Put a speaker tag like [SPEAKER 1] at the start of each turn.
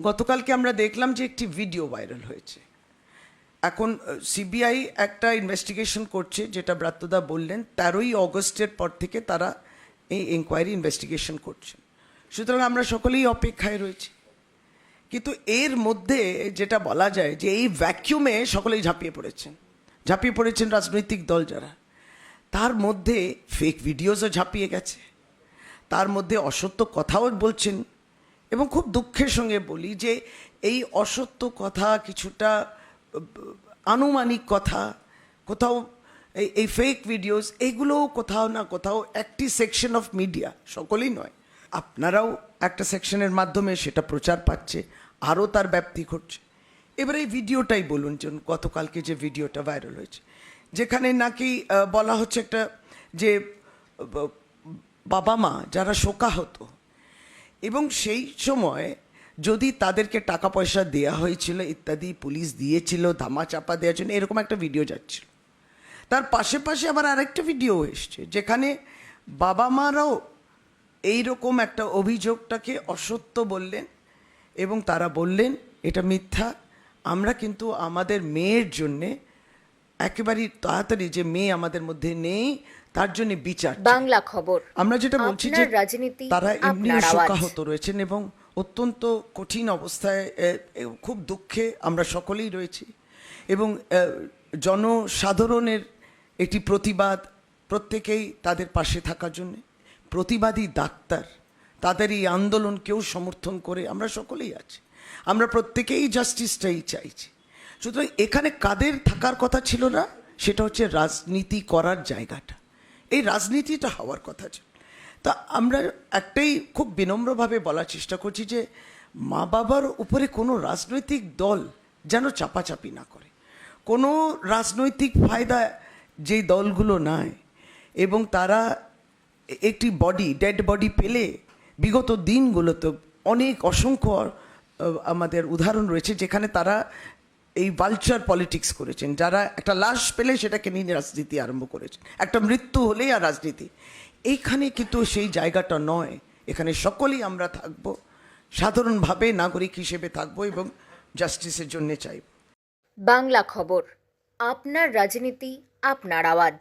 [SPEAKER 1] গতকালকে আমরা দেখলাম যে একটি ভিডিও ভাইরাল হয়েছে। এখন সিবিআই একটা ইনভেস্টিগেশন করছে, যেটা ব্রাত্যদা বললেন, তেরোই অগস্টের পর থেকে তারা এই এনকোয়ারি ইনভেস্টিগেশন করছেন। সুতরাং আমরা সকলেই অপেক্ষায় রয়েছি। কিন্তু এর মধ্যে যেটা বলা যায় যে এই ভ্যাকিউমে সকলেই ঝাঁপিয়ে পড়েছেন। ঝাঁপিয়ে পড়েছেন রাজনৈতিক দল যারা। তার মধ্যে ফেক ভিডিওসও ঝাঁপিয়ে গেছে। তার মধ্যে অসত্য কথাও বলছেন এবং খুব দুঃখের সঙ্গে বলি যে এই অসত্য কথা কিছুটা, আনুমানিক কথা, কোথাও এই এই ফেক ভিডিওস এগুলোও কোথাও না কোথাও একটি সেকশন অফ মিডিয়া সকলেই নয়। আপনারাও একটা সেকশনের মাধ্যমে সেটা প্রচার পাচ্ছে, আরও তার ব্যাপ্তি ঘটছে। এবার এই ভিডিওটাই বলুন, যে গতকালকে যে ভিডিওটা ভাইরাল হয়েছে, যেখানে নাকি বলা হচ্ছে একটা যে বাবা মা যারা শোকাহত এবং সেই সময় যদি তাদেরকে টাকা পয়সা দেওয়া হয়েছিল ইত্যাদি, পুলিশ দিয়েছিল ধামা চাপা দেওয়ার জন্য, এরকম একটা ভিডিও যাচ্ছিল। তার পাশে পাশে আবার আরেকটা ভিডিও এসছে, যেখানে বাবা মারাও এইরকম একটা অভিযোগটাকে অসত্য বললেন এবং তারা বললেন, এটা মিথ্যা। আমরা কিন্তু আমাদের মেয়ের জন্যে একেবারেই তাড়াতাড়ি যে মেয়ে আমাদের মধ্যে নেই তার জন্য বিচার
[SPEAKER 2] বাংলা খবর।
[SPEAKER 1] আমরা যেটা বলছি যে
[SPEAKER 2] রাজনীতি,
[SPEAKER 1] তারা এমনি শোকাহত রয়েছেন এবং অত্যন্ত কঠিন অবস্থায় খুব দুঃখে আমরা সকলেই রয়েছি। এবং জনসাধারণের একটি প্রতিবাদ প্রত্যেকেই তাদের পাশে থাকার জন্য। প্রতিবাদী ডাক্তার তাদের এই আন্দোলনকেও সমর্থন করে আমরা সকলেই আছি। আমরা প্রত্যেকেই জাস্টিসটাই চাইছি। সুতরাং এখানে কাদের থাকার কথা ছিল না, সেটা হচ্ছে রাজনীতি করার জায়গাটা। এই রাজনীতিটা হওয়ার কথা ছিল। তা আমরা একটাই খুব বিনম্রভাবে বলার চেষ্টা করছি যে মা বাবার উপরে কোনো রাজনৈতিক দল যেন চাপাচাপি না করে। কোনো রাজনৈতিক ফায়দা যেই দলগুলো নেয় এবং তারা একটি বডি ডেড বডি পেলে বিগত দিনগুলোতে অনেক অসংখ্য আমাদের উদাহরণ রয়েছে যেখানে তারা এই ভালচার পলিটিক্স করেছেন, যারা একটা লাশ পেলে সেটাকে নিয়ে রাজনীতি আরম্ভ করেছেন। একটা মৃত্যু হলেই আর রাজনীতি। এইখানে কিন্তু সেই জায়গাটা নয়। এখানে সকলেই আমরা থাকব, সাধারণভাবে নাগরিক হিসেবে থাকব এবং জাস্টিসের জন্য চাইব।
[SPEAKER 2] বাংলা খবর, আপনার রাজনীতি, আপনার আওয়াজ।